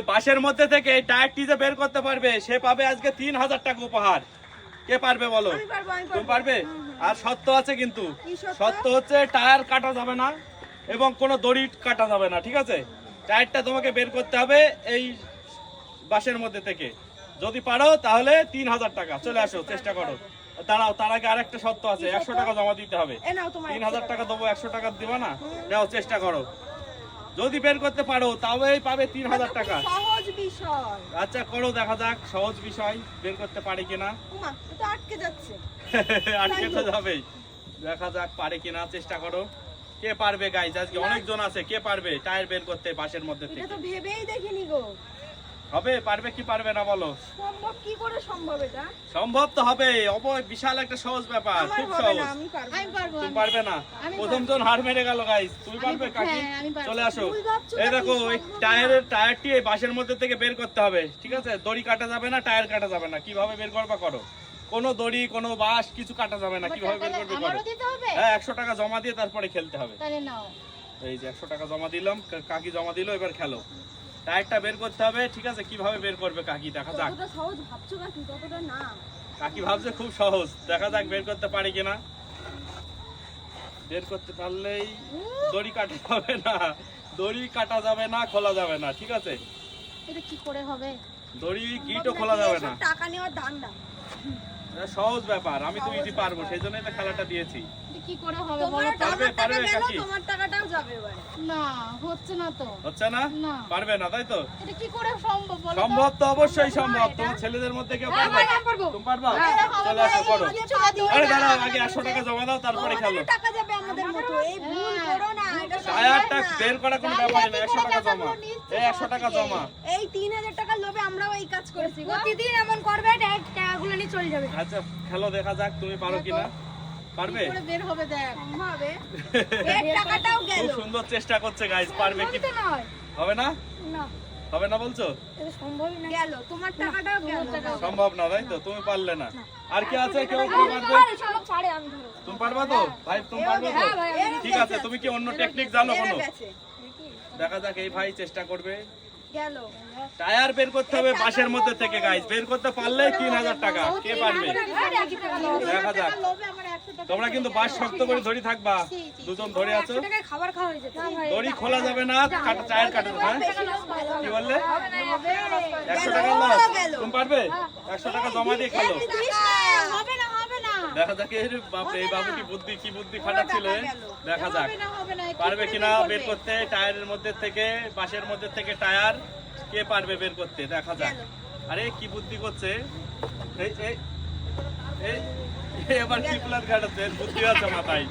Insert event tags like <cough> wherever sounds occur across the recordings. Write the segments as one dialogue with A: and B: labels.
A: এই বাসের মধ্যে থেকে এই টায়ারটি যে বের করতে পারবে। সে পাবে আজকে তিন হাজার টাকা উপহার। কে পারবে বলো? তুমি
B: পারবে হুম, হুম।
A: আর সত্য আছে কিন্তু।
B: সত্য?
A: হচ্ছে টায়ার কাটা যাবে না এবং কোনো দড়ি কাটা যাবে না ঠিক আছে? টায়ারটা তোমাকে বের করতে হবে এই বাসের মধ্যে থেকে। যদি পারো তাহলে তিন হাজার টাকা। চলে আসো চেষ্টা করো। দাঁড়াও তার আগে আরেকটা সত্য আছে। একশো টাকা জমা দিতে হবে। তিন হাজার টাকা। দেবো একশো টাকা দিবা না? নাও চেষ্টা করো। যদি বের করতে পারো তবেই পাবে তিন হাজার টাকা।
B: সহজ বিষয়।
A: আচ্ছা করো দেখা যাক সহজ বিষয় বের করতে পারে কিনা।
B: আটকে যাচ্ছে। <laughs>
A: আটকে তো যাবেই। দেখা যাক পারে কিনা চেষ্টা করো। কে পারবে গাইজ আজকে অনেকজন আছে কে পারবে? টায়ার বের করতে বাসের মধ্যে থেকে।
B: তো ভেবেই দেখিনি গো।
A: হবে পারবে কি পারবে না বলো?
B: সম্ভব কি করে সম্ভব এটা?
A: সম্ভব তো হবে অবয় বিশাল একটা সহজ ব্যাপার খুব সহজ।
B: আমি পারব
C: আমি পারব
A: তুমি পারবে না। প্রথম জন হার মেরে গেল গাইজ তুমি পারবে কাকি?
C: হ্যাঁ।
A: চলে আসো। এই দেখো ওই টায়ারের টায়ারটি এই বাসের মধ্যে থেকে বের করতে হবে ঠিক আছে? দড়ি কাটা যাবে না টায়ার কাটা যাবে না। কীভাবে বের করবা করো? কোনো দড়ি কোনো বাঁশ কিছু কাটা যাবে না। কীভাবে বের করবে করো?
C: আমারও দিতে হবে?
A: হ্যাঁ একশো টাকা জমা দিয়ে তারপরে খেলতে হবে।
C: তাহলে নাও।
A: এই যে একশো টাকা জমা দিলাম কাকি জমা দিল এবার খেলো। টায়ারটা বের করতে হবে ঠিক আছে? কীভাবে বের করবে কাকি? দেখা যাক।
B: সহজ ভাবছ কাকি ততটা না।
A: কাকি ভাবছে খুব সহজ। দেখা যাক বের করতে পারি কিনা। বের করতে পারলেই দড়ি কাটা যাবে না। দড়ি কাটা যাবে না খোলা যাবে না ঠিক আছে?
C: এটা কি করে হবে?
A: দড়ি গিটও খোলা যাবে না।
B: টাকা নেওয়ার
A: এটা সহজ ব্যাপার আমি তো ইজি পারব সেই জন্যই তো খেলাটা দিয়েছি।
C: কি করে হবে
B: তোমার
C: বলো তো?
A: পারবে, পারবে কাকি।
B: তোমার টাকাটাও যাবে।
C: না হচ্ছে না তো।
A: হচ্ছে না?
C: না।
A: পারবে না তাই তো?
C: এটা কি করে সম্ভব বলো
A: সম্ভব তো অবশ্যই সম্ভব। তোমার ছেলেদের মধ্যে কেউ
C: হ্যাঁ,
A: পারবে?
C: হ্যাঁ,
A: তুমি পারবা?
C: হ্যাঁ, হ্যাঁ,
A: চলে আসো করো। আরে দাঁড়াও আগে একশো টাকা জমা দাও তারপরে খেলো।
B: টাকা যাবে আমাদের মতো। এই ভুল
C: হ্যাঁ।
B: করো না এটা সম্ভব
A: টায়ারটা বের করা কোনো ব্যাপার না
C: কি
A: একশো
C: করে
A: টাকা জমা। এই একশো টাকা জমা।
B: এই তিন হাজার টাকার লোভে আমরাও এই কাজ করেছি।
D: প্রতিদিন এমন করবে টাকাগুলো নিয়ে চলে যাবে।
A: আচ্ছা খেলো দেখা যাক তুমি পারো কিনা। পারবে?
C: বের হবে দেখ।
B: সম্ভব? <laughs> এর টাকাটাও গেল।
A: খুব সুন্দর চেষ্টা করছে গাইজ পারবে কি
D: তো নয়।
A: হবে না?
D: না।
A: হবে না বলছো?
D: এটা সম্ভবই না।
B: গেল। তোমার টাকাটাও গেল।
A: সম্ভব না তাই তো? তুমি পারলে না। আর কি আছে? কেউ কেউ পারবে?
D: আরে চলো ছাড়ে আমি ধরো।
A: তুমি পারবা তো? ভাই তুমি পারবে তো?
D: হ্যাঁ ভাই, আমি
A: ঠিক আছে তুমি কি অন্য টেকনিক জানো কোনো? দেখা যাক এই ভাই চেষ্টা করবে।
B: গেল।
A: টায়ার বের করতে হবে বাসের মধ্যে থেকে গাইজ বের করতে পারলে তিন হাজার টাকা। কে পারবে। দেখা যাক তোমরা কিন্তু বাস শক্ত করে ধরি থাকবা। দুজন ধরে আছো।
D: হয়ে
A: দড়ি খোলা যাবে না কাটা টায়ার কাটা হ্যাঁ? কি বললে? একশো টাকা লস তুমি পারবে? একশো টাকা জমা দিয়ে খেলো। দেখা যাক এই বাপরে এই বাবু কি বুদ্ধি কি বুদ্ধি খাটাচ্ছিল? দেখা যাক। পারবে কিনা বের করতে টায়ারের মধ্যে থেকে বাসের মধ্যে থেকে টায়ার কে পারবে বের করতে দেখা যাক। আরে কি বুদ্ধি করছে? এই এই এই আবার কি প্ল্যান কাটাচ্ছে এর বুদ্ধি আছে মাথায়।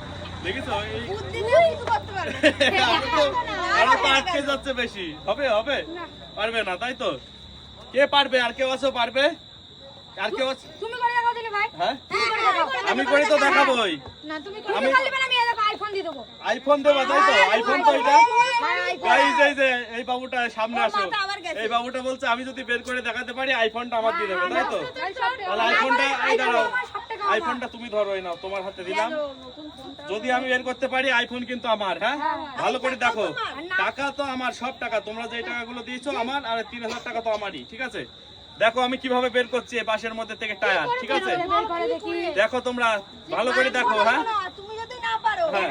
A: দেখিছো? এই
B: বুদ্ধি দিয়ে কিছু করতে পারবে। <laughs>
A: আরও তো- আরও তো আটকে যাচ্ছে বেশি। হবে হবে? পারবে না তাই তো? কে পারবে? আর কেউ আছো পারবে? আর কেউ আছে হ্যাঁ? আমি করে তো দেখাবোই
C: না তুমি
A: আমি
D: তুমি আমি আইফোন দিয়ে দেবো।
A: আইফোন দেবো তাই তো? আইফোন তো এটা
B: হ্যাঁ,
A: এই যে এই বাবুটা সামনে আসো। এই বাবুটা বলছে আমি যদি বের করে দেখাতে পারি আইফোনটা আমার দিয়ে দেবে তাই তো? তাহলে আইফোনটা এই দাঁড়াও। আইফোনটা তুমি ধরো এই নাও তোমার হাতে দিলাম। যদি আমি বের করতে পারি আইফোন কিন্তু আমার হ্যাঁ? ভালো করে দেখো। টাকা তো আমার সব টাকা। তোমরা যে টাকাগুলো দিয়েছ আমার আর তিন হাজার টাকা তো আমারই ঠিক আছে? দেখো আমি কীভাবে বের করছি এই বাসের মধ্যে থেকে টায়ার ঠিক আছে?
D: বের করে দেখি।
A: দেখো তোমরা ভালো করে দেখো হ্যাঁ? হ্যাঁ।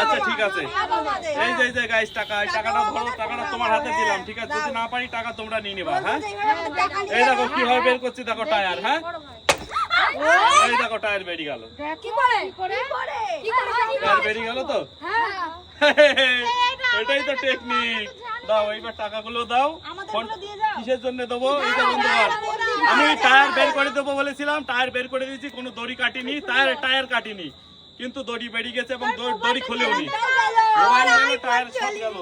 A: আচ্ছা ঠিক আছে। এই যে যে গাইস টাকা এই টাকাটা ধরো টাকাটা তোমার হাতে দিলাম ঠিক আছে? যদি না পারি টাকা তোমরা নিয়ে নিবা হ্যাঁ? এই দেখো কীভাবে বের করছি দেখো টায়ার হ্যাঁ? এই দেখো টায়ার বেরিয়ে গেল।
D: কি করে?
B: কি করে?
D: কি করে?
A: টায়ার বেরিয়ে গেল তো?
D: হ্যাঁ। <laughs>
A: এটাই তো টেকনিক দাও এইবার টাকাগুলো দাও
B: আমাদের
A: কিসের জন্য দেবো? এটা বন্ধ কর। আমি টায়ার বের করে দেবো বলেছিলাম টায়ার বের করে দিয়েছি কোনো দড়ি কাটিনি টায়ার টায়ার কাটিনি। কিন্তু দড়ি বেরিয়ে গেছে এবং দড়ি খুলেও নি মোবাইল গেল টায়ার সব গেল।